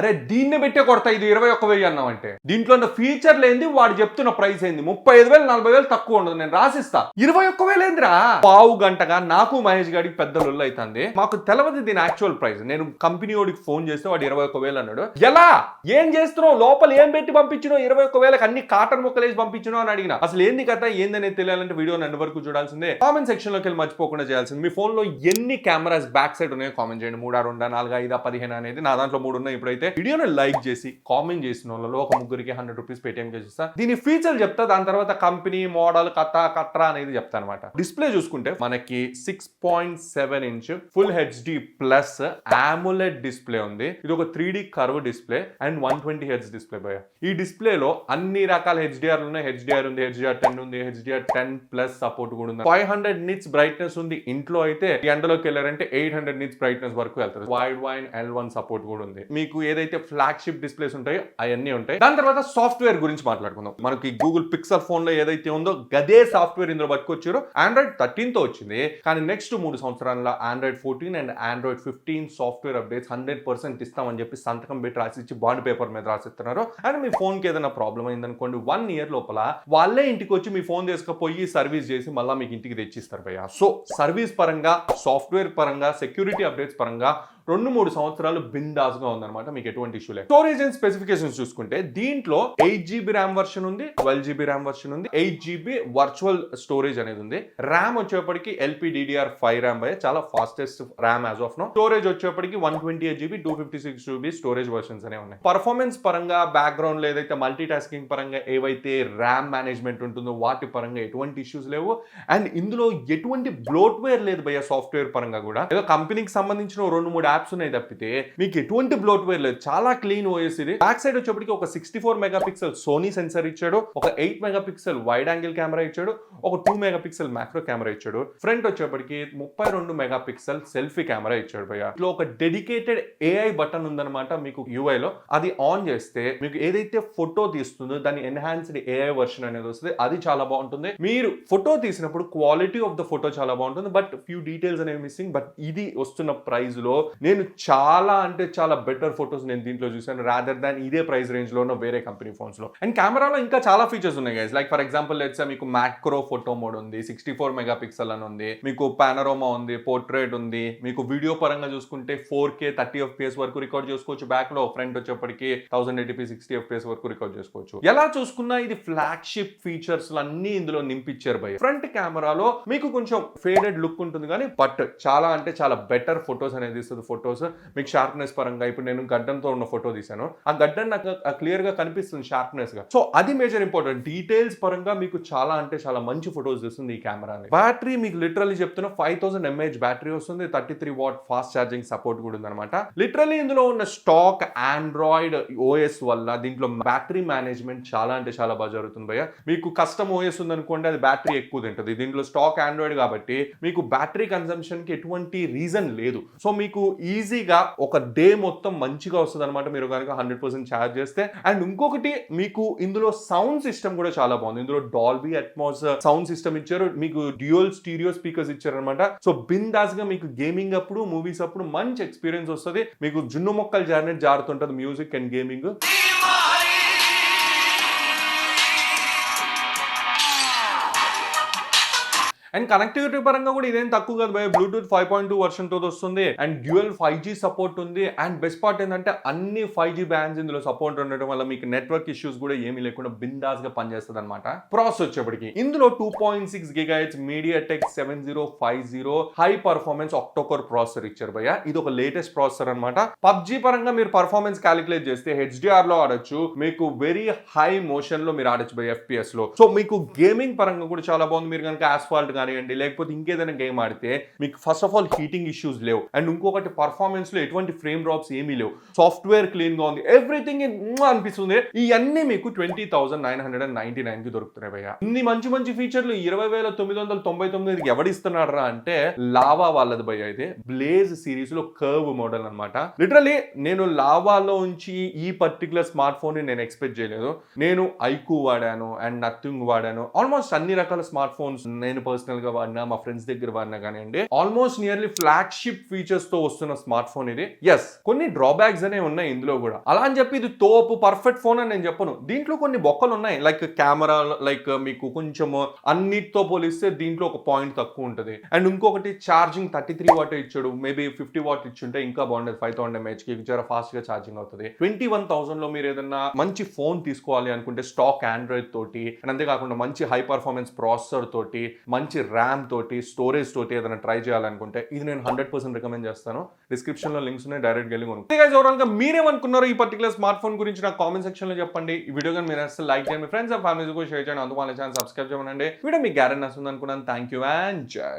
అరే దీన్ని పెట్టే కొడతా ఇది ఇరవై ఒక్క వెయ్యి అన్నాం అంటే దీంట్లో ఉన్న ఫీచర్లు ఏంది వాడు చెప్తున్న ప్రైస్ ఏంది? ముప్పై ఐదు వేలు నలభై వేలు తక్కువ ఉండదు నేను రాసిస్తా. ఇరవై ఒక్క వేలు ఏందిరా? పావు గంటగా నాకు మహేష్ గారికి పెద్ద లొల్లు అవుతుంది మాకు తెలవదు దీని యాక్చువల్ ప్రైస్ నేను కంపెనీ వాడికి ఫోన్ చేస్తే వాడు ఇరవై ఒక్క వేలు అన్నాడు. ఎలా? ఏం చేస్తున్నావు? లోపల ఏం పెట్టి పంపించినావు? ఇరవై ఒక్క వేలకు అన్ని కాటన్ ముక్కలు వేసి పంపించినావు అని అడిగిన. అసలు ఏంది కథ? ఏందనేది తెలియాలంటే వీడియో నన్ను వరకు చూడాల్సిందే. కామెంట్ సెక్షన్లోకి వెళ్ళి మర్చిపోకుండా చేయాల్సింది. మీ ఫోన్లో ఎన్ని కెమెరాస్ బ్యాక్ సైడ్ ఉన్నాయో కామెంట్ చేయండి. మూడా రెండా నాలుగు ఐదు పదిహేను అనేది నా దాంట్లో మూడు ఉన్నాయి ఇప్పుడైతే. వీడియోని లైక్ చేసి కామెంట్ చేసిన వాళ్ళలో ఒక ముగ్గురికి హండ్రెడ్ రూపీస్ పేటిఎం చేసిస్తా దీని ఫీచర్ చెప్తా దాని తర్వాత కంపెనీ మోడల్ కథ కట్రా అనేది చెప్తా అనమాట డిస్ప్లే చూసుకుంటే మనకి six point seven inch full HD plus AMOLED display ఉంది. ఇది ఒక three D curve display and one twenty H display భయ ఈ డిస్ప్లేలో అన్ని రకాల హెచ్డిఆర్ ఉన్నాయి. హెచ్డిఆర్ ఉంది హెచ్డిఆర్ టెన్ ఉంది హెచ్డిఆర్ టెన్ ప్లస్ సపోర్ట్ కూడా ఉంది. ఫైవ్ హండ్రెడ్ నిట్స్ బ్రైట్నెస్ ఉంది. ఇంట్లో అయితే ఎండలోకి వెళ్ళారంటే ఎయిట్ హండ్రెడ్ నిట్స్ బ్రైట్నెస్ వరకు వెళ్తారు Widevine L one support కూడా ఉంది. మీకు ఏదైతే ఫ్లాగ్షిప్ డిస్ప్లేస్ ఉంటాయో అవన్నీ ఉంటాయి. దాని తర్వాత సాఫ్ట్వేర్ గురించి మాట్లాడుకుందాం. మనకి గూగుల్ పిక్సెల్ ఫోన్లో ఏదైతే ఉందో గదే సాఫ్ట్వేర్ ఇందులో పట్టుకొచ్చారో. ఆండ్రాయిడ్ థర్టీన్తో వచ్చింది. కానీ నెక్స్ట్ మూడు సంవత్సరాల్లో Android fourteen and Android fifteen software updates hundred percent ఇస్తామని చెప్పి సంతకం పెట్టి రాసి ఇచ్చి బాండ్ పేపర్ మీద రాసిస్తున్నారు. అండ్ మీ ఫోన్కి ఏదైనా ప్రాబ్లం అయిందనుకోండి వన్ ఇయర్ లోపల వాళ్ళే ఇంటికి వచ్చి మీ ఫోన్ తీసుకుపోయి సర్వీస్ చేసి మళ్ళీ మీకు ఇంటికి తెచ్చిస్తారు భయ్య. సో సర్వీస్ పరంగా సాఫ్ట్వేర్ పరంగా సెక్యూరిటీ అప్డేట్స్ పరంగా రెండు మూడు సంవత్సరాలు బిందాస్గా ఉందన్నమాట మీకు ఎటువంటి ఇష్యూ లేదు. స్టోరేజ్ అండ్ స్పెసిఫికేషన్స్ చూసుకుంటే దీంట్లో ఎయిట్ జీబీ ర్యామ్ వర్షన్ ఉంది ట్వెల్వ్ జీబీ ర్యామ్ వర్షన్ ఉంది ఎయిట్ జీబీ వర్చువల్ స్టోరేజ్ అనేది ఉంది. ర్యామ్ వచ్చేప్పటికి ఎల్పీ డిడిఆర్ ఫైవ్ ర్యామ్ అయ్యే చాలా fastest RAM as of now storage వచ్చేప్పటికి one twenty eight GB two fifty six GB storage versions అనేవి ఉన్నాయి. పర్ఫార్మెన్స్ పరంగా బ్యాక్గ్రౌండ్లో ఏదైతే మల్టీ టాస్కింగ్ పరంగా ఏవైతే ర్యామ్ మేనేజ్మెంట్ ఉంటుందో వాటి పరంగా ఎటువంటి ఇష్యూస్ లేవు. అండ్ ఇందులో ఎటువంటి బ్లోట్వేర్ లేదు భయ సాఫ్ట్వేర్ పరంగా కూడా. ఏదో కంపెనీకి సంబంధించిన రెండు మూడు యాప్స్ ఉన్నాయి తప్పితే మీకు ఎటువంటి బ్లోట్వేర్ లేదు. చాలా క్లీన్ ఓఎస్ ఇది. బ్యాక్ సైడ్ వచ్చేప్పటికి ఒక sixty four mega pixel Sony sensor ఇచ్చాడు. ఒక eight mega pixel wide angle camera ఇచ్చాడు. ఒక two mega pixel macro camera ఇచ్చాడు. ఫ్రంట్ వచ్చేప్పటికి ముప్పై రెండు మెగా పిక్సెల్ సెల్ఫీ కెమెరా ఇచ్చాడు భయ్య. ఇట్లా ఒక డెడికేటెడ్ ఏఐ బటన్ ఉందన్నమాట మీకు యూఐలో లో. అది ఆన్ చేస్తే మీకు ఏదైతే ఫోటో తీస్తుందో దాని ఎన్హాన్స్డ్ ఏఐ వర్షన్ అనేది వస్తుంది. అది చాలా బాగుంటుంది. మీరు ఫోటో తీసినప్పుడు క్వాలిటీ ఆఫ్ ద ఫోటో చాలా బాగుంటుంది. బట్ ఫ్యూ డీటెయిల్స్ అనేవి మిస్సింగ్ బట్ ఇది వస్తున్న ప్రైస్లో నేను చాలా అంటే చాలా బెటర్ ఫొటోస్ నేను దీంట్లో చూశాను రాదర్ దాన్ ఇదే ప్రైస్ రేంజ్లో ఉన్న వేరే కంపెనీ ఫోన్స్లో. అండ్ కెమెరాలో ఇంకా చాలా ఫీచర్స్ ఉన్నాయి guys like for example let's మీకు మ్యాక్రో ఫోటో మోడ్ ఉంది సిక్స్టీ ఫోర్ మెగా పిక్సెల్ అని ఉంది మీకు పానరోమా ఉంది పోర్ట్రేట్ ఉంది మీకు వీడియో పరంగా చూసుకుంటే ఫోర్ కే థర్టీ ఎఫ్పిఎస్ వరకు రికార్డ్ చేసుకోవచ్చు బ్యాక్లో ఫ్రంట్ వచ్చేప్పటికి thousand eighty p sixty FPS వరకు రికార్డ్ చేసుకోవచ్చు. ఎలా చూసుకున్నా ఇది ఫ్లాగ్షిప్ ఫీచర్స్ అన్ని ఇందులో నింపించారు భయ ఫ్రంట్ కెమెరాలో మీకు కొంచెం ఫేడెడ్ లుక్ ఉంటుంది కానీ బట్ చాలా అంటే చాలా బెటర్ ఫొటోస్ అనేది ఇస్తుంది ఫొటోస్ మీకు షార్ప్నెస్ పరంగా ఇప్పుడు నేను గడ్డంతో ఉన్న ఫోటో తీశాను. ఆ గడ్డం నాకు క్లియర్గా కనిపిస్తుంది షార్ప్నెస్గా. సో అది మేజర్ ఇంపార్టెంట్ డీటెయిల్స్ పరంగా మీకు చాలా అంటే చాలా మంచి ఫొటోస్ ఇస్తుంది ఈ కెమెరా బ్యాటరీ మీకు లిటరలీ చెప్తున్నా ఫైవ్ థౌసండ్ ఎంఏహెచ్ బ్యాటరీ వస్తుంది thirty three watt fast charging support కూడా ఉందన్నమాట. లిటరలీ ఇందులో ఉన్న స్టాక్ ఆండ్రాయిడ్ ఓఎస్ వల్ల దీంట్లో బ్యాటరీ మేనేజ్మెంట్ చాలా అంటే చాలా బాగా జరుగుతుంది భయ్య. మీకు కస్టమ్ ఓఎస్ ఉందనుకోండి అది బ్యాటరీ ఎక్కువ తింటుంది. దీంట్లో స్టాక్ ఆండ్రాయిడ్ కాబట్టి మీకు బ్యాటరీ కన్సంప్షన్కి ఎటువంటి రీజన్ లేదు. సో మీకు ఈ ఈజీగా ఒక డే మొత్తం మంచిగా వస్తుంది అనమాట మీరు కనుక హండ్రెడ్ పర్సెంట్ ఛార్జ్ చేస్తే. అండ్ ఇంకొకటి మీకు ఇందులో సౌండ్ సిస్టమ్ కూడా చాలా బాగుంది. ఇందులో డాల్బీ అట్మాస్ సౌండ్ సిస్టమ్ ఇచ్చారు. మీకు డ్యూయల్ స్టీరియో స్పీకర్స్ ఇచ్చారు అనమాట సో బిందాస్గా మీకు గేమింగ్ అప్పుడు మూవీస్ అప్పుడు మంచి ఎక్స్పీరియన్స్ వస్తుంది. మీకు జున్ను మొక్కలు జారినట్టు జారుతుంటది music and gaming. And connectivity పరంగా కూడా ఇదేం తక్కువ కాదు భయ బ్లూటూత్ ఫైవ్ పాయింట్ టూ వర్షన్తో వస్తుంది. And dual five G support ఉంది. అండ్ బెస్ట్ పార్ట్ ఏంటంటే అన్ని ఫైవ్ జీ బ్యాండ్స్ ఇందులో సపోర్ట్ ఉండడం వల్ల మీకు నెట్వర్క్ ఇష్యూస్ కూడా ఏమీ లేకుండా బిందాస్గా పనిచేస్తుంది అనమాట ప్రాసెస్ వచ్చేప్పటికి ఇందులో two point six గిగాయిట్స్ MediaTek seven zero five zero high performance octa core processor ఇచ్చారు భయ్య. ఇది ఒక లేటెస్ట్ ప్రాసెసర్ అనమాట పబ్జీ పరంగా మీరు పర్ఫార్మెన్స్ క్యాలిక్యులేట్ చేస్తే హెచ్డిఆర్లో ఆడొచ్చు. మీకు వెరీ హై మోషన్లో మీరు ఆడొచ్చు భయ్య ఎఫ్పిఎస్లో. సో మీకు గేమింగ్ పరంగా కూడా చాలా బాగుంది. మీరు కనుక ఆస్ఫాల్ట్ కానివ్వండి లేకపోతే ఇంకేదైనా గేమ్ ఆడితే మీకు first of all heating issues లేవు. అండ్ ఇంకొకటి పర్ఫార్మెన్స్లో ఎటువంటి ఫ్రేమ్ డ్రాప్స్ ఏమీ లేవు. సాఫ్ట్వేర్ క్లీన్గా ఉంది ఎవ్రీథింగ్ అనిపిస్తుంది. ఇవన్నీ మీకు twenty thousand nine hundred and ninety నైన్కి దొరుకుతున్నాయి భయ్య. ఇన్ని మంచి మంచి ఫీచర్లు ఇరవై వేల తొమ్మిది వందల తొంభై తొమ్మిదికి ఎవడిస్తున్నాడు రా అంటే లావా వాళ్ళది భయ్య అయితే బ్లేజ్ సిరీస్లో కర్వ్ మోడల్ అన్నమాట. లిటరలీ నేను లావాలో ఉంచి ఈ పర్టికులర్ స్మార్ట్ ఫోన్ని నేను ఎక్స్పెక్ట్ చేయలేదు. నేను ఐకు వాడాను అండ్ నథింగ్ వాడాను. ఆల్మోస్ట్ అన్ని రకాల స్మార్ట్ ఫోన్స్ నేను పర్సనల్ పర్సనల్గా వాడినా మా ఫ్రెండ్స్ దగ్గర వాడినా కానివ్వండి ఆల్మోస్ట్ నియర్లీ ఫ్లాగ్షిప్ ఫీచర్స్తో వస్తున్న స్మార్ట్ ఫోన్ ఇది. ఎస్ కొన్ని డ్రాబ్యాక్స్ అనేవి ఉన్నాయి ఇందులో కూడా. అలా అని చెప్పి ఇది తోపు పర్ఫెక్ట్ ఫోన్ అని నేను చెప్పను. దీంట్లో కొన్ని బొక్కలు ఉన్నాయి. లైక్ కెమెరా లైక్ మీకు కొంచెం అన్నిటితో పోలిస్తే దీంట్లో ఒక పాయింట్ తక్కువ ఉంటుంది. అండ్ ఇంకొకటి ఛార్జింగ్ థర్టీ త్రీ వాట్ ఇచ్చాడు. మేబీ ఫిఫ్టీ వాట్ ఇచ్చుంటే ఇంకా బాగుండేది. ఫైవ్ థౌసండ్ ఎంహెచ్కి చాలా ఫాస్ట్గా ఛార్జింగ్ అవుతుంది. ట్వంటీ వన్ థౌసండ్లో మీరు ఏదైనా మంచి ఫోన్ తీసుకోవాలి అనుకుంటే స్టాక్ ఆండ్రాయిడ్ తోటి అండ్ అంతేకాకుండా మంచి హై పర్ఫార్మెన్స్ ప్రాసెసర్ తోటి మంచి మంచి ర్యామ్ తోటి స్టోరేజ్ తోటి ఏదైనా ట్రై చేయాలనుకుంటే ఇది నేను హండ్రెడ్ పర్సెంట్ రికమెండ్ చేస్తాను. డిస్క్రిప్షన్లో లింక్స్ ఉన్నాయి డైరెక్ట్ వెళ్ళి కొనుక్కో ఓవరాల్గా మీరేమనుకున్నారు ఈ పర్టికులర్ స్మార్ట్ ఫోన్ గురించి నాకు కామెంట్ సెక్షన్లో చెప్పండి. ఈ వీడియో కానీ మీరు అసలు లైక్ చేయండి. ఫ్రెండ్స్ అండ్ ఫ్యామిలీస్ కూడా షేర్ చేయండి. అందుకు వాళ్ళ ఛానల్ సబ్స్క్రైబ్ చేయమనండి. వీడియో మీకు గ్యారెంటీ వస్తుంది అనుకున్నాను థ్యాంక్ యూ అండ్ జై